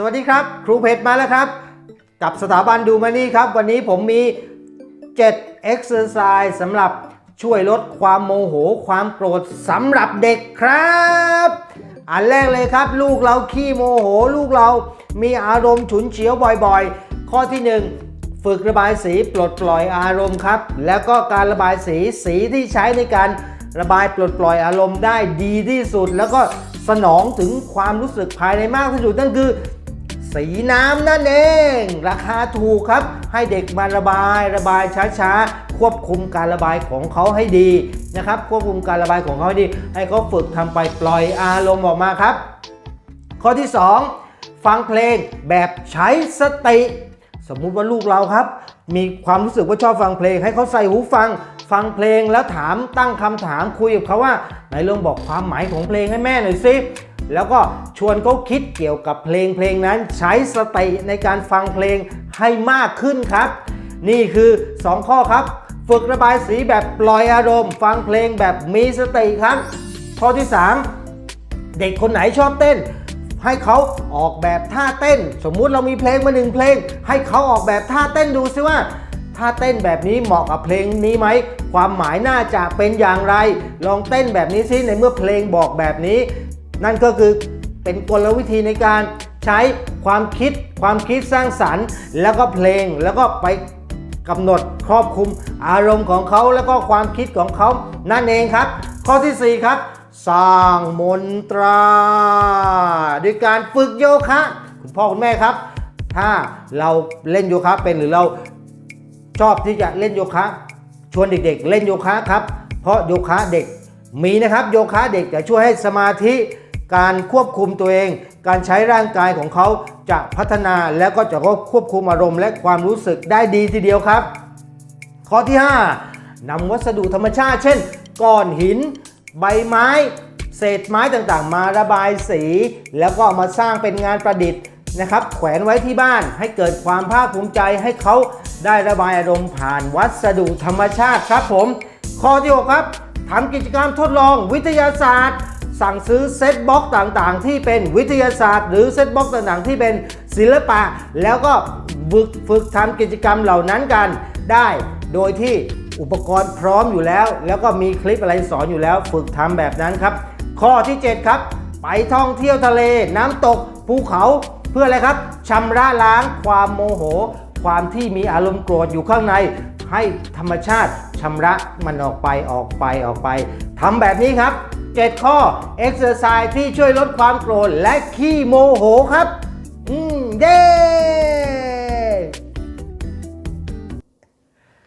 สวัสดีครับ ครูเพชรมาแล้วครับ กับสถาบันดูมานี่ครับ วันนี้ผมมี 7 exercise สำหรับช่วยลดความโมโหความโกรธสำหรับเด็กครับ อันแรกเลยครับ ลูกเราขี้โมโห ลูกเรามีอารมณ์ฉุนเฉียวบ่อยๆ ข้อที่ 1 ฝึกระบายสีปลดปล่อยอารมณ์ครับ แล้วก็การระบายสีสีที่ใช้ในการระบายปลดปล่อยอารมณ์ได้ดีที่สุด แล้วก็สนองถึงความรู้สึกภายในมากที่สุดนั่นคือ สีน้ำนั่นเอง ราคาถูกครับ ให้เด็กมาระบายระบายช้าๆ ควบคุมการระบายของเขาให้ดีนะครับ ควบคุมการระบายของเขาให้ดี ให้เขาฝึกทำไปปล่อยอารมณ์ออกมาครับ ข้อที่ 2 ฟังเพลงแบบใช้สติ สมมุติว่าลูกเราครับ มีความรู้สึกว่าชอบฟังเพลง ให้เขาใส่หูฟังฟังเพลงแล้วถามตั้งคำถามคุยกับเขาว่าไหนลองบอกความหมายของเพลงให้แม่หน่อยสิ แล้วก็ชวนเขาคิดเกี่ยวกับเพลงเพลงนั้นใช้สติในการฟังเพลงให้มากขึ้นครับ นี่คือ 2 ข้อครับ ฝึกระบายสีแบบปล่อยอารมณ์ ฟังเพลงแบบมีสติครับ ข้อที่ 3 เด็กคนไหนชอบเต้น ให้เขาออกแบบท่าเต้น สมมุติเรามีเพลงมาหนึ่งเพลง ให้เขาออกแบบท่าเต้นดูซิว่าท่าเต้นแบบนี้เหมาะกับเพลงนี้ไหม ความหมายน่าจะเป็นอย่างไร ลองเต้นแบบนี้ซิในเมื่อเพลงบอกแบบนี้ นั่นก็คือเป็นกลวิธีในการใช้ความคิดความคิดสร้างสรรค์ แล้วก็เพลงแล้วก็ไปกำหนดครอบคุมอารมณ์ของเขาแล้วก็ความคิดของเขา นั่นเองครับ ข้อทีสี่ 4 ครับ สร้างมนตราด้วยการฝึกโยคะคุณพ่อคุณแม่ครับ ถ้าเราเล่นโยคะเป็นหรือเราชอบที่จะเล่นโยคะ ชวนเด็กๆ เล่นโยคะครับ เพราะโยคะเด็กมีนะครับโยคะเด็กจะช่วยให้สมาธิ การควบคุมตัวเอง การใช้ร่างกายของเขาจะพัฒนาแล้วก็จะควบคุมอารมณ์ และความรู้สึกได้ดีทีเดียวครับ ข้อที่ 5นำวัสดุธรรมชาติ เช่น ก้อนหิน ใบไม้ เศษไม้ต่างๆ มาระบายสี แล้วก็ามาสร้างเป็นงานประดิษฐ์นะครับ แขวนไว้ที่บ้านให้เกิดความภาคภูมิใจให้เขาได้ระบายอารมณ์ผ่านวัสดุธรรมชาติครับผม ข้อที่ 6 ครับทำกิจกรรมทดลองวิทยาศาสตร์ สั่งซื้อเซตบ็อกต่างๆ ที่เป็นวิทยาศาสตร์ หรือเซตบ็อกต่างๆ ที่เป็นศิลปะ แล้วก็ฝึกฝึกทำกิจกรรมเหล่านั้นกันได้โดยที่อุปกรณ์พร้อมอยู่แล้ว แล้วก็มีคลิปอะไรสอนอยู่แล้ว ฝึกทำแบบนั้นครับ ข้อที่ 7 ครับ ไปท่องเที่ยวทะเล น้ำตกภูเขาเพื่ออะไรครับชำระล้างความโมโห ความที่มีอารมณ์โกรธอยู่ข้างใน ให้ธรรมชาติชำระมันออกไปออกไปออกไปทำแบบนี้ครับ 7 ข้อ exercise ที่ช่วยลดความโกรธและขี้โมโหครับ อืม เย้